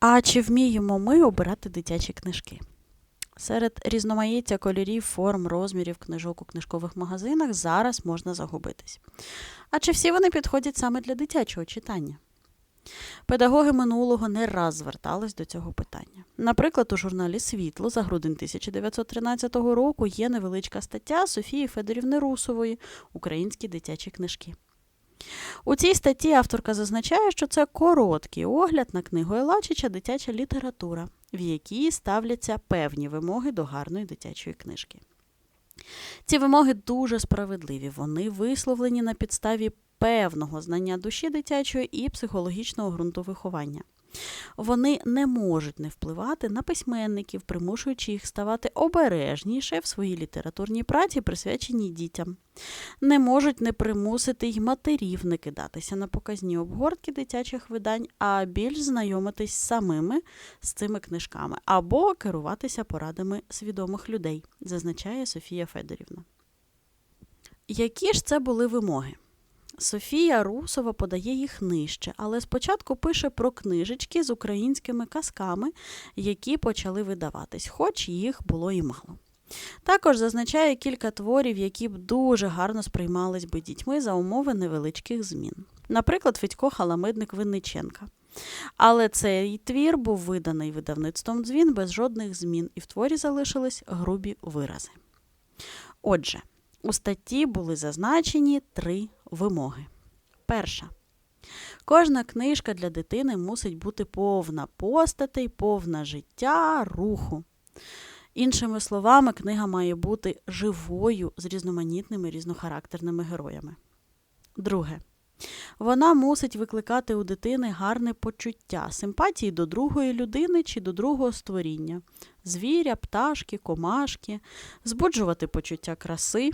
А чи вміємо ми обирати дитячі книжки? Серед різноманіття кольорів, форм, розмірів книжок у книжкових магазинах зараз можна загубитись. А чи всі вони підходять саме для дитячого читання? Педагоги минулого не раз звертались до цього питання. Наприклад, у журналі Світло за грудень 1913 року є невеличка стаття Софії Федорівни Русової Українські дитячі книжки. У цій статті авторка зазначає, що це короткий огляд на книгу Елачича Дитяча література, в якій ставляться певні вимоги до гарної дитячої книжки. Ці вимоги дуже справедливі. Вони висловлені на підставі певного знання душі дитячої і психологічного ґрунту виховання. Вони не можуть не впливати на письменників, примушуючи їх ставати обережніше в своїй літературній праці, присвяченій дітям. Не можуть не примусити й матерів не кидатися на показні обгортки дитячих видань, а більш знайомитись самими з цими книжками або керуватися порадами свідомих людей, зазначає Софія Федорівна. Які ж це були вимоги? Софія Русова подає їх нижче, але спочатку пише про книжечки з українськими казками, які почали видаватись, хоч їх було і мало. Також зазначає кілька творів, які б дуже гарно сприймались би дітьми за умови невеличких змін. Наприклад, Федько Халамидник Винниченка. Але цей твір був виданий видавництвом дзвін без жодних змін, і в творі залишились грубі вирази. Отже, у статті були зазначені три вимоги. Перша. Кожна книжка для дитини мусить бути повна постатей, повна життя, руху. Іншими словами, книга має бути живою з різноманітними різнохарактерними героями. Друге. Вона мусить викликати у дитини гарне почуття, симпатії до другої людини чи до другого створіння, звіря, пташки, комашки, збуджувати почуття краси,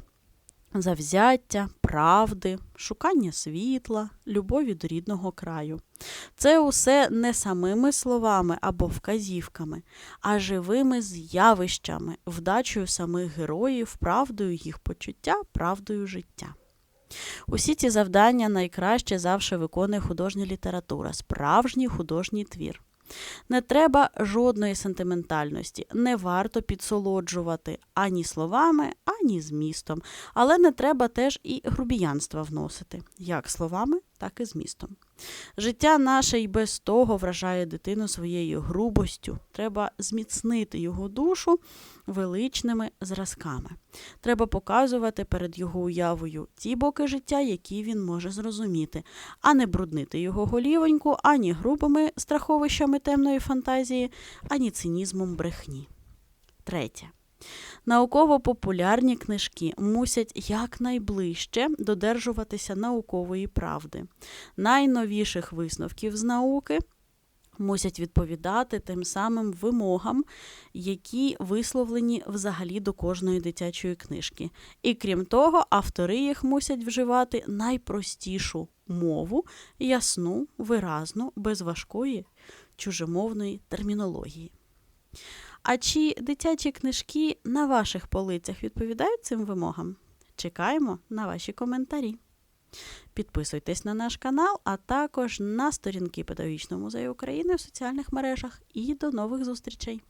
завзяття, правди, шукання світла, любові до рідного краю. Це усе не самими словами або вказівками, а живими з'явищами, вдачею самих героїв, правдою їх почуття, правдою життя. Усі ці завдання найкраще завжди виконує художня література, справжній художній твір. Не треба жодної сентиментальності, не варто підсолоджувати ані словами, ані змістом, але не треба теж і грубіянства вносити, як словами, так і змістом. Життя наше й без того вражає дитину своєю грубостю. Треба зміцнити його душу величними зразками. Треба показувати перед його уявою ті боки життя, які він може зрозуміти, а не бруднити його голівоньку ані грубими страховищами темної фантазії, ані цинізмом брехні. Третє. Науково-популярні книжки мусять якнайближче додержуватися наукової правди, найновіших висновків з науки. Мусять відповідати тим самим вимогам, які висловлені взагалі до кожної дитячої книжки. І крім того, автори їх мусять вживати найпростішу мову, ясну, виразну, без важкої чужомовної термінології. А чи дитячі книжки на ваших полицях відповідають цим вимогам? Чекаємо на ваші коментарі. Підписуйтесь на наш канал, а також на сторінки Педагогічного музею України в соціальних мережах. І до нових зустрічей!